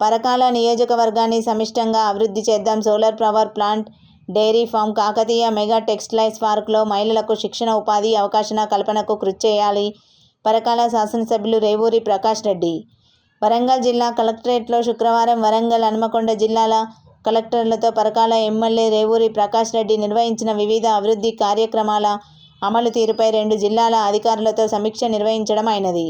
పరకాల నియోజకవర్గాన్ని సమిష్టంగా అభివృద్ధి చేద్దాం. Solar power plant dairy farm Kakatiya mega textiles పార్క్లో మహిళలకు శిక్షణ ఉపాధి అవకాశన కల్పనకు కృషి చేయాలి. పరకాల శాసనసభ్యులు రేవూరి ప్రకాష్ రెడ్డి. వరంగల్ జిల్లా కలెక్టరేట్లో శుక్రవారం వరంగల్ హన్మకొండ జిల్లాల కలెక్టర్లతో పరకాల ఎమ్మెల్యే రేవూరి ప్రకాష్ రెడ్డి నిర్వహించిన వివిధ అభివృద్ధి కార్యక్రమాల అమలు తీరుపై రెండు జిల్లాల అధికారులతో సమీక్ష నిర్వహించడం అయినది.